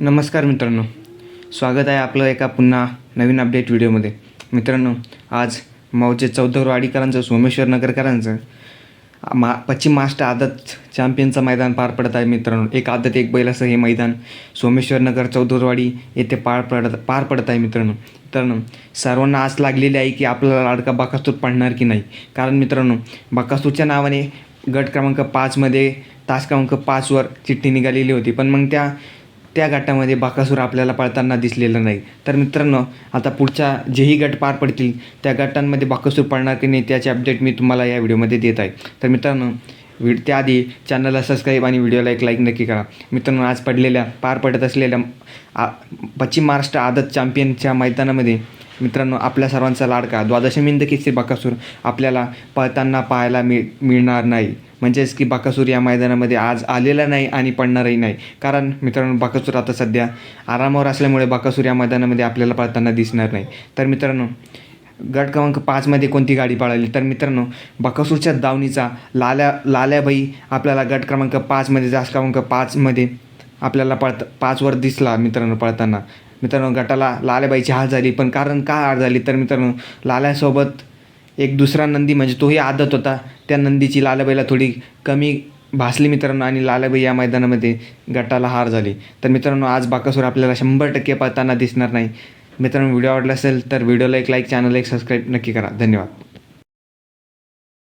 नमस्कार मित्रांनो. स्वागत आहे आपलं एका पुन्हा नवीन अपडेट व्हिडिओमध्ये. मित्रांनो आज माऊचे चौधर वाडीकरांचं सोमेश्वर नगरकरांचं मा पश्चिम महाराष्ट्र आदत चॅम्पियनचं मैदान पार पडत आहे मित्रांनो. एक आदत एक बैल असं हे मैदान सोमेश्वर नगर चौधरवाडी येथे पार पडत पार पडत आहे मित्रांनो. मित्रांनो सर्वांना आस लागलेली आहे की आपल्याला लाडका बाकासूर पडणार की नाही. कारण मित्रांनो बाकासूरच्या नावाने गट क्रमांक पाचमध्ये तास क्रमांक पाचवर चिठ्ठी निघालेली होती. पण मग त्या त्या गटामध्ये बाकासूर आपल्याला पळताना दिसलेलं नाही. तर मित्रांनो आता पुढच्या जेही गट पार पडतील त्या गटांमध्ये बाकासूर पडणार की नाही त्याचे अपडेट मी तुम्हाला या व्हिडिओमध्ये देत आहे. तर मित्रांनो व्हिड त्याआधी चॅनलला सबस्क्राईब आणि व्हिडिओला एक लाईक नक्की करा. मित्रांनो आज पडलेल्या पार पडत असलेल्या आ पश्चिम महाराष्ट्र आदत चॅम्पियनच्या मैदानामध्ये मित्रांनो आपल्या सर्वांचा लाडका द्वादशमिंद केसरी बाकासूर आपल्याला पळताना पाहायला मिळ मिळणार नाही. म्हणजेच की बाकासूर या मैदानामध्ये आज आलेला नाही आणि पडणारही नाही. कारण मित्रांनो बाकासूर आता सध्या आरामावर असल्यामुळे बाकासूर या मैदानामध्ये आपल्याला पळताना दिसणार नाही. तर मित्रांनो गट क्रमांक पाचमध्ये कोणती गाडी पळाली? तर मित्रांनो बकासूरच्या दावणीचा लाल्या लाल्याबाई आपल्याला गट क्रमांक पाचमध्ये जास्त क्रमांक पाचमध्ये आपल्याला पळत पाचवर दिसला मित्रांनो पळताना. मित्रांनो गटाला लाल्याबाईची हार झाली पण कारण का हार झाली? तर मित्रांनो लाल्यासोबत एक दुसरा नंदी म्हणजे तोही आदत होता. त्या नंदीची लालाबाईला थोडी कमी भासली मित्रांनो आणि लालाबाई या मैदानामध्ये गटाला हार झाली. तर मित्रांनो आज बाकासूर आपल्याला शंभर टक्के पाहताना दिसणार नाही. मित्रांनो व्हिडिओ आवडला असेल तर व्हिडिओला एक लाईक चॅनलला एक सबस्क्राईब नक्की करा. धन्यवाद.